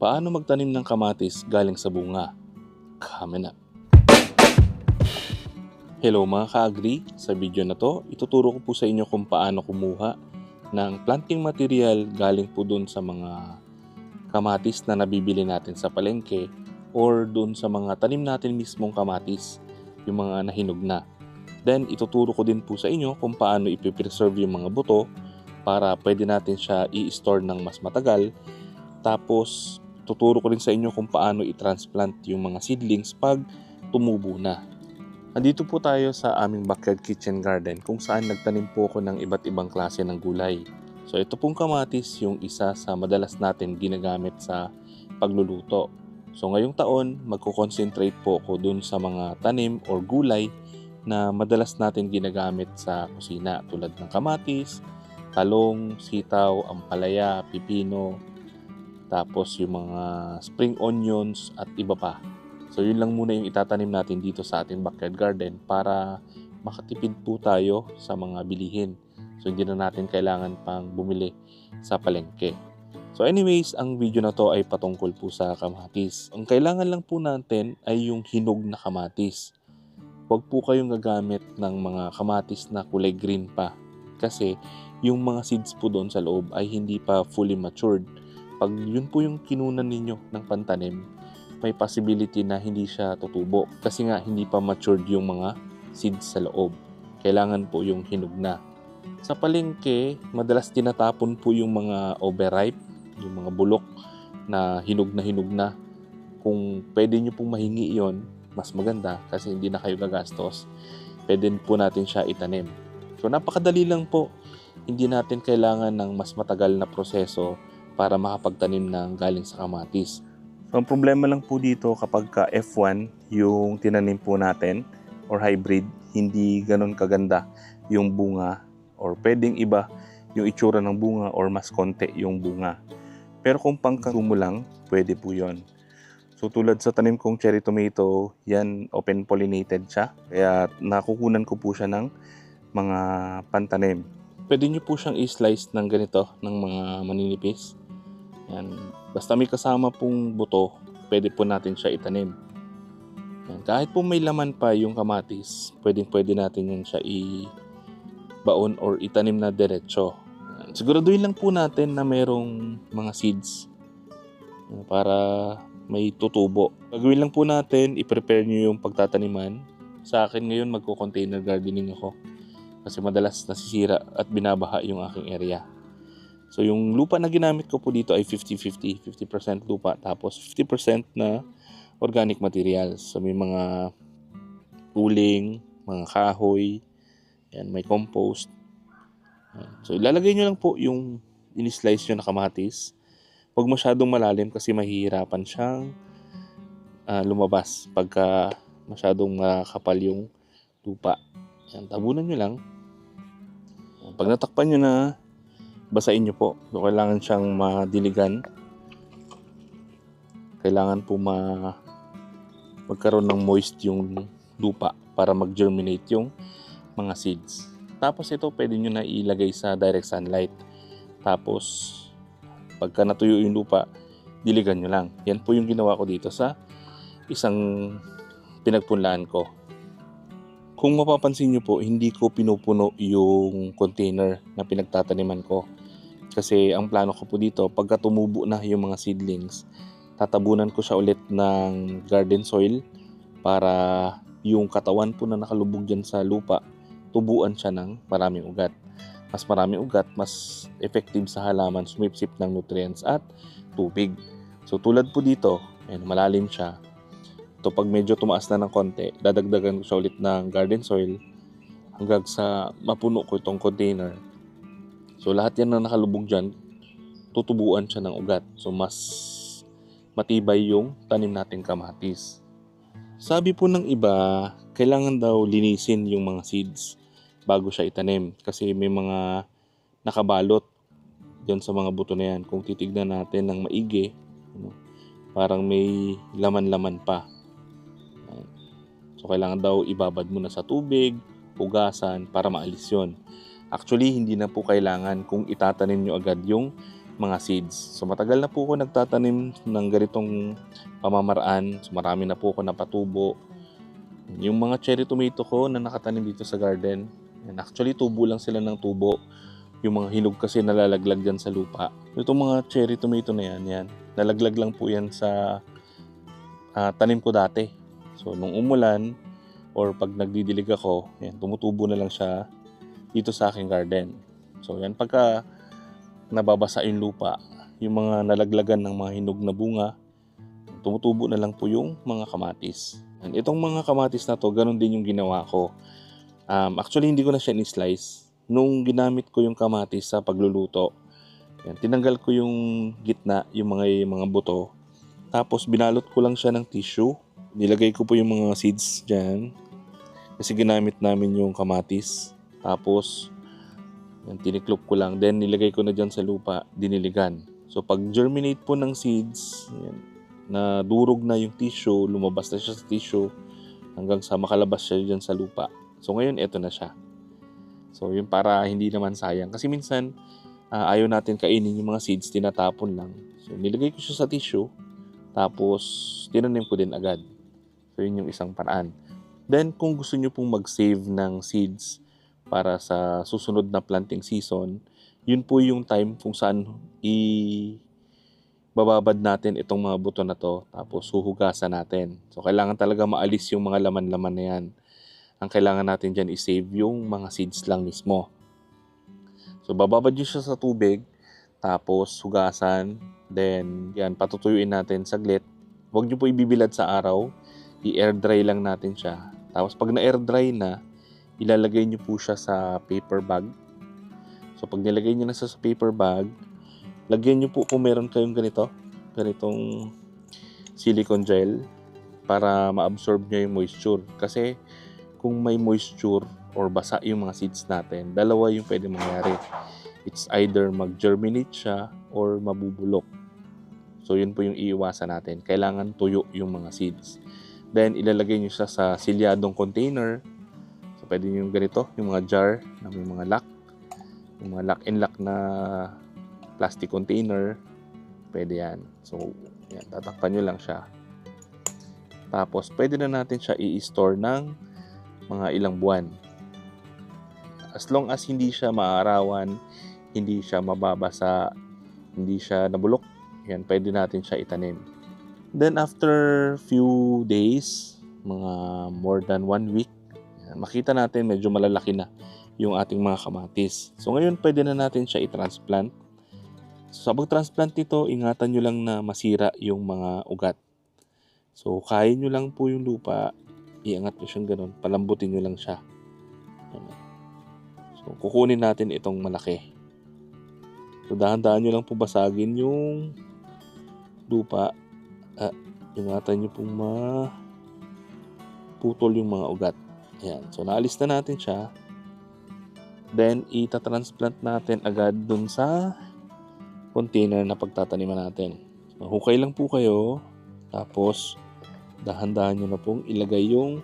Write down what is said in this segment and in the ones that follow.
Paano magtanim ng kamatis galing sa bunga? Coming up. Hello mga ka-agri, sa video na to, ituturo ko po sa inyo kung paano kumuha ng planting material galing po dun sa mga kamatis na nabibili natin sa palengke or dun sa mga tanim natin mismong kamatis, yung mga nahinog na. Then ituturo ko din po sa inyo kung paano ipipreserve yung mga buto para pwede natin siya i-store ng mas matagal. Tapos tuturo ko rin sa inyo kung paano i-transplant yung mga seedlings pag tumubo na. Andito po tayo sa aming backyard kitchen garden kung saan nagtanim po ako ng iba't ibang klase ng gulay. So ito pong kamatis yung isa sa madalas natin ginagamit sa pagluluto. So ngayong taon, magko-concentrate po ako dun sa mga tanim or gulay na madalas natin ginagamit sa kusina tulad ng kamatis, talong, sitaw, ampalaya, pipino, tapos yung mga spring onions at iba pa. So yun lang muna yung itatanim natin dito sa ating backyard garden para makatipid po tayo sa mga bilihin. So hindi na natin kailangan pang bumili sa palengke. So anyways, ang video na to ay patungkol po sa kamatis. Ang kailangan lang po natin ay yung hinog na kamatis. Huwag po kayong gagamit ng mga kamatis na kulay green pa. Kasi yung mga seeds po doon sa loob ay hindi pa fully matured. Pag yun po yung kinunan ninyo ng pantanim, may possibility na hindi siya tutubo kasi nga hindi pa matured yung mga seeds sa loob. Kailangan po yung hinog na. Sa palengke, madalas tinatapon po yung mga overripe, yung mga bulok na hinog na hinog na. Kung pwede nyo pong mahingi yon mas maganda kasi hindi na kayo gagastos. Pwede po natin siya itanim. So napakadali lang po. Hindi natin kailangan ng mas matagal na proseso para makapagtanim ng galing sa kamatis. So, ang problema lang po dito kapag ka F1 yung tinanim po natin or hybrid, hindi ganun kaganda yung bunga or pwedeng iba yung itsura ng bunga or mas konti yung bunga. Pero kung pangkagumo lang, pwede po yon. So tulad sa tanim kong cherry tomato, yan open pollinated siya. Kaya nakukunan ko po siya ng mga pantanim. Pwede nyo po siyang i-slice ng ganito, ng mga maninipis. Yan. Basta may kasama pong buto, pwede po natin siya itanim. Yan. Kahit po may laman pa yung kamatis, pwedeng pwede natin yan siya i-baon or itanim na diretsyo. Yan. Siguraduhin lang po natin na merong mga seeds yan, para may tutubo. Gagawin lang po natin, i-prepare nyo yung pagtataniman. Sa akin ngayon, magko-container gardening ako. Kasi madalas nasisira at binabaha yung aking area. So yung lupa na ginamit ko po dito ay 50-50. 50% lupa tapos 50% na organic materials. So may mga uling, mga kahoy, yan, may compost. So ilalagay nyo lang po yung in-slice nyo na kamatis. Huwag masyadong malalim kasi mahihirapan siyang uh, lumabas pagka masyadong makapal yung lupa. Yan, tabunan nyo lang. Pag natakpan nyo na, basain nyo po. So, kailangan siyang madiligan. Kailangan po ma magkaroon ng moist yung lupa para mag-germinate yung mga seeds. Tapos ito pwede nyo na ilagay sa direct sunlight. Tapos pagka natuyo yung lupa, diligan nyo lang. Yan po yung ginawa ko dito sa isang pinagpunlaan ko. Kung mapapansin nyo po, hindi ko pinupuno yung container na pinagtataniman ko. Kasi ang plano ko po dito, pagka tumubo na yung mga seedlings, tatabunan ko siya ulit ng garden soil para yung katawan po na nakalubog dyan sa lupa, tubuan siya ng maraming ugat. Mas maraming ugat, mas effective sa halaman sumipsip ng nutrients at tubig. So tulad po dito, ayun, malalim siya, ito pag medyo tumaas na ng konti, dadagdagan ko siya ulit ng garden soil hanggang sa mapuno ko itong container. So lahat yan na nakalubog dyan, tutubuan siya ng ugat. So mas matibay yung tanim nating kamatis. Sabi po ng iba, kailangan daw linisin yung mga seeds bago siya itanim kasi may mga nakabalot dyan sa mga buto na yan. Kung titignan natin ng maigi, ano, parang may laman-laman pa. So, kailangan daw ibabad muna sa tubig, hugasan para maalis yon. Actually, hindi na po kailangan kung itatanim nyo agad yung mga seeds. So matagal na po ako nagtatanim ng ganitong pamamaraan. So marami na po ako napatubo. Yung mga cherry tomato ko na nakatanim dito sa garden, yan, actually tubo lang sila ng tubo. Yung mga hinog kasi nalalaglag dyan sa lupa. Itong mga cherry tomato na yan, yan nalaglag lang po yan sa ah, tanim ko dati. So nung umulan or pag nagdidilig ako, yan, tumutubo na lang siya dito sa aking garden. So yan, pagka nababasa yung lupa, yung mga nalaglagan ng mga hinog na bunga, tumutubo na lang po yung mga kamatis. And itong mga kamatis na to, ganun din yung ginawa ko. Um, actually, hindi ko na siya ni-slice. Nung ginamit ko yung kamatis sa pagluluto, yan, tinanggal ko yung gitna, yung mga, yung mga buto. Tapos binalot ko lang siya ng tissue. Nilagay ko po yung mga seeds dyan. Kasi ginamit namin yung kamatis. Tapos, yan, tiniklop ko lang. Then, nilagay ko na dyan sa lupa, diniligan. So, pag germinate po ng seeds, yan, na durog na yung tissue, lumabas na siya sa tissue, hanggang sa makalabas siya dyan sa lupa. So, ngayon, eto na siya. So, yun para hindi naman sayang. Kasi minsan, ah, ayaw natin kainin yung mga seeds, tinatapon lang. So, nilagay ko siya sa tissue, tapos, tinanim ko din agad. So, yun yung isang paraan. Then, kung gusto nyo pong mag-save ng seeds para sa susunod na planting season, yun po yung time kung saan i bababad natin itong mga buto na to tapos huhugasan natin. So kailangan talaga maalis yung mga laman-laman na yan. Ang kailangan natin dyan i-save yung mga seeds lang mismo. So bababad nyo siya sa tubig tapos hugasan then yan patutuyuin natin saglit. Huwag nyo po ibibilad sa araw. I-air dry lang natin siya. Tapos pag na-air dry na, ilalagay nyo po siya sa paper bag. So pag nilagay nyo na siya sa paper bag, lagyan nyo po kung meron kayong ganito, ganitong silicone gel para ma-absorb nyo yung moisture. Kasi kung may moisture or basa yung mga seeds natin, dalawa yung pwede mangyari. It's either mag-germinate siya or mabubulok. So yun po yung iiwasan natin. Kailangan tuyo yung mga seeds. Then ilalagay nyo siya sa silyadong container. Pwede yung ganito, yung mga jar na may mga lock. Yung mga lock and lock na plastic container. Pwede yan. So yan, tatakpan nyo lang siya. Tapos pwede na natin siya i-store ng mga ilang buwan. As long as hindi siya maarawan, hindi siya mababasa, hindi siya nabulok, yan, pwede natin siya itanim. Then after few days, mga more than one week, makita natin medyo malalaki na yung ating mga kamatis. So ngayon pwede na natin siya i-transplant. So sa pag-transplant nito, ingatan nyo lang na masira yung mga ugat. So kain nyo lang po yung lupa, iangat nyo siyang ganun, palambutin nyo lang siya. So kukunin natin itong malaki. So dahan-dahan nyo lang po basagin yung lupa at ingatan nyo pong ma putol yung mga ugat. Ayan. So naalis na natin siya. Then ita-transplant natin agad dun sa container na pagtataniman natin. So, hukay lang po kayo. Tapos dahan-dahan nyo na pong ilagay yung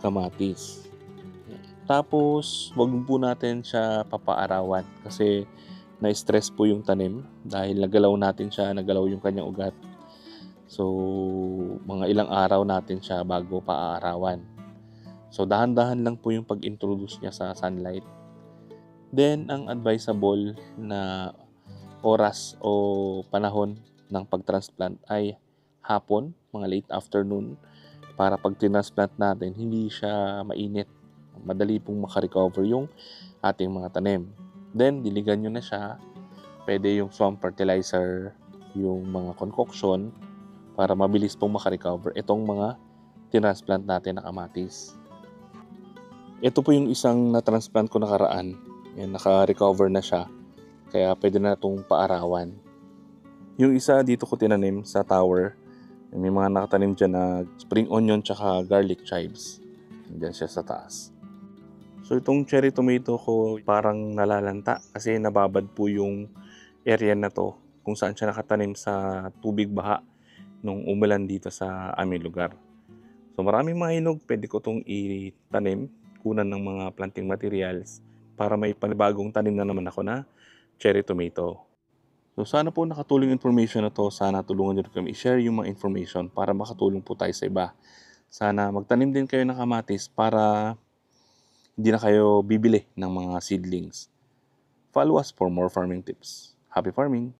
kamatis. Tapos, wag po natin siya papaarawan kasi na-stress po yung tanim dahil nagalaw natin siya, nagalaw yung kanyang ugat. So, mga ilang araw natin siya bago paaarawan. So, dahan-dahan lang po yung pag-introduce niya sa sunlight. Then, ang advisable na oras o panahon ng pag-transplant ay hapon, mga late afternoon, para pag tinransplant natin, hindi siya mainit. Madali pong makarecover yung ating mga tanim. Then, diligan nyo na siya. Pwede yung swamp fertilizer, yung mga concoction, para mabilis pong makarecover itong mga tinransplant natin na kamatis. Ito po yung isang na-transplant ko nakaraan. Yan, naka-recover na siya. Kaya pwede na itong paarawan. Yung isa dito ko tinanim sa tower. May mga nakatanim dyan na spring onion tsaka garlic chives. Diyan siya sa taas. So itong cherry tomato ko parang nalalanta kasi nababad po yung area na to kung saan siya nakatanim sa tubig baha nung umulan dito sa aming lugar. So maraming mga hinog, pwede ko itong itanim, kunan ng mga planting materials para may panibagong tanim na naman ako na cherry tomato. So sana po nakatulong information na to. Sana tulungan nyo kami i-share yung mga information para makatulong po tayo sa iba. Sana magtanim din kayo ng kamatis para hindi na kayo bibili ng mga seedlings. Follow us for more farming tips. Happy farming!